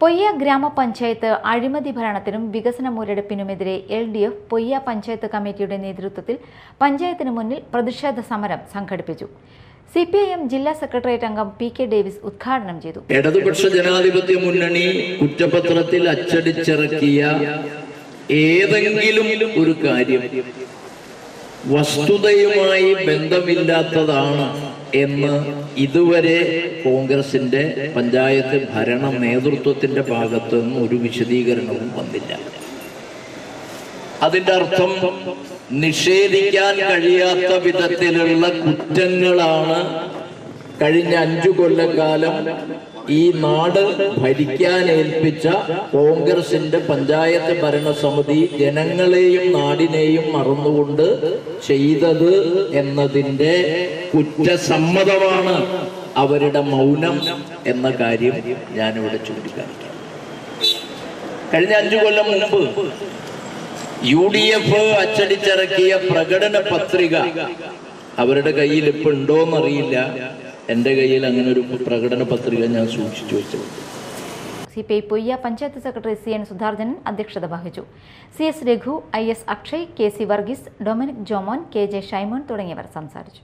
പൊയ്യ ഗ്രാമപഞ്ചായത്ത് അഴിമതി ഭരണത്തിനും വികസന മുരടിപ്പിനുമെതിരെ L D F Poyya panchayat കമ്മിറ്റിയുടെ നേതൃത്വത്തിൽ പഞ്ചായത്തിന് മുന്നിൽ പ്രതിഷേധ സമരം സംഘടിപ്പിച്ചു. സി പി ഐ എം ജില്ലാ സെക്രട്ടേറിയറ്റ് അംഗം പി കെ ഡേവിസ് ഉദ്ഘാടനം ചെയ്തു. ഇടതുപക്ഷ ജനാധിപത്യ മുന്നണി കുറ്റപത്രത്തിൽ അച്ചടിച്ചിറക്കിയ ഏതെങ്കിലും ഒരു കാര്യം വസ്തുതയുമായി ബന്ധമില്ലാത്തതാണ്. എന്ന് ഇതുവരെ കോൺഗ്രസിന്റെ പഞ്ചായത്ത് ഭരണ നേതൃത്വത്തിന്റെ ഭാഗത്ത് നിന്ന് ഒരു വിശദീകരണവും വന്നില്ല. അതിന്റെ അർത്ഥം നിഷേധിക്കാൻ കഴിയാത്ത വിധത്തിലുള്ള കുറ്റങ്ങളാണ് കഴിഞ്ഞ അഞ്ചു കൊല്ലക്കാലം ഈ നാട് ഭരിക്കാൻ ഏൽപ്പിച്ച കോൺഗ്രസിന്റെ പഞ്ചായത്ത് ഭരണസമിതി ജനങ്ങളെയും നാടിനെയും മറന്നുകൊണ്ട് ചെയ്തത് എന്നതിന്റെ കുറ്റസമ്മതമാണ് അവരുടെ മൗനം എന്ന കാര്യം ഞാനിവിടെ ചൂണ്ടിക്കാണിക്കാം. കഴിഞ്ഞ അഞ്ചു കൊല്ലം മുമ്പ് യു ഡി എഫ് അച്ചടിച്ചിറക്കിയ പ്രകടന പത്രിക അവരുടെ കയ്യിൽ ഇപ്പൊ ഉണ്ടോന്നറിയില്ല. എന്റെ കയ്യിൽ അങ്ങനെ ഒരു പ്രകടന പത്രിക ഞാൻ സൂക്ഷിച്ചു വെച്ചിട്ടുണ്ട് C P I Poyya panchayat secretary C N Sudharjan അധ്യക്ഷത വഹിച്ചു. C S Raghu I S Akshay K C Varghese Dominic Jomon K J Shaimon തുടങ്ങിയവർ സംസാരിച്ചു.